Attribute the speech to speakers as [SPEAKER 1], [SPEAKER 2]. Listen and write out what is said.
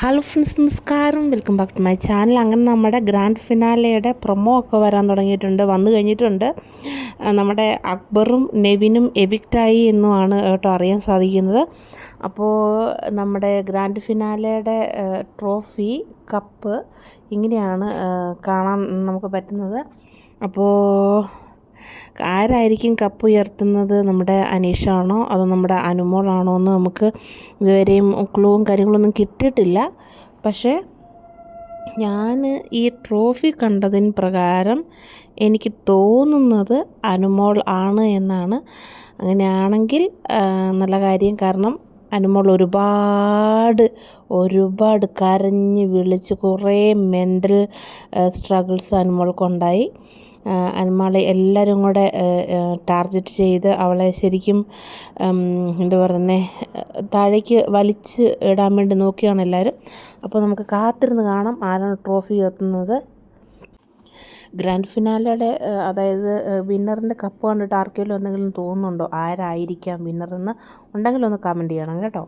[SPEAKER 1] Hello friends നമസ്കാരം. Welcome back to my channel അങ്ങനെ നമ്മുടെ ഗ്രാൻഡ് ഫിനാലയുടെ പ്രൊമോ ഒക്കെ വരാൻ തുടങ്ങിയിട്ടുണ്ട്. വന്നു കഴിഞ്ഞിട്ടുണ്ട്. നമ്മുടെ അക്ബറും നെവിനും എവിക്റ്റായി എന്നുമാണ് കേട്ടോ അറിയാൻ സാധിക്കുന്നത്. അപ്പോൾ നമ്മുടെ ഗ്രാൻഡ് ഫിനാലയുടെ ട്രോഫി കപ്പ് ഇങ്ങനെയാണ് കാണാൻ നമുക്ക് പറ്റുന്നത്. അപ്പോൾ ആരായിരിക്കും കപ്പ് ഉയർത്തുന്നത്? നമ്മുടെ അനീഷാണോ? അതോ നമ്മുടെ അനുമോളാണോ എന്ന് നമുക്ക് ഇതുവരെയും ക്ലൂവും കാര്യങ്ങളൊന്നും കിട്ടിയിട്ടില്ല. പക്ഷേ ഞാൻ ഈ ട്രോഫി കണ്ടതിന് പ്രകാരം എനിക്ക് തോന്നുന്നത് അനുമോൾ ആണ് എന്നാണ്. അങ്ങനെയാണെങ്കിൽ നല്ല കാര്യം. കാരണം അനുമോൾ ഒരുപാട് ഒരുപാട് കരഞ്ഞ് വിളിച്ച് കുറേ മെന്റൽ സ്ട്രഗിൾസ് അനുമോൾക്കുണ്ടായി ആ, അനുമോളെ എല്ലാവരും കൂടെ ടാർജറ്റ് ചെയ്ത് അവളെ ശരിക്കും എന്താ പറയുന്നത് താഴേക്ക് വലിച്ച് ഇടാൻ വേണ്ടി നോക്കിയാണ് എല്ലാവരും അപ്പോൾ നമുക്ക് കാത്തിരുന്ന് കാണാം ആരാണ് ട്രോഫി എത്തുന്നത് ഗ്രാൻഡ് ഫിനാലയുടെ അതായത് വിന്നറിന്റെ കപ്പ് കണ്ടിട്ട് ആർക്കെങ്കിലും എന്തെങ്കിലും തോന്നുന്നുണ്ടോ? ആരായിരിക്കാം വിന്നറെന്ന് ഉണ്ടെങ്കിൽ ഒന്ന് കമന്റ് ചെയ്യണം കേട്ടോ.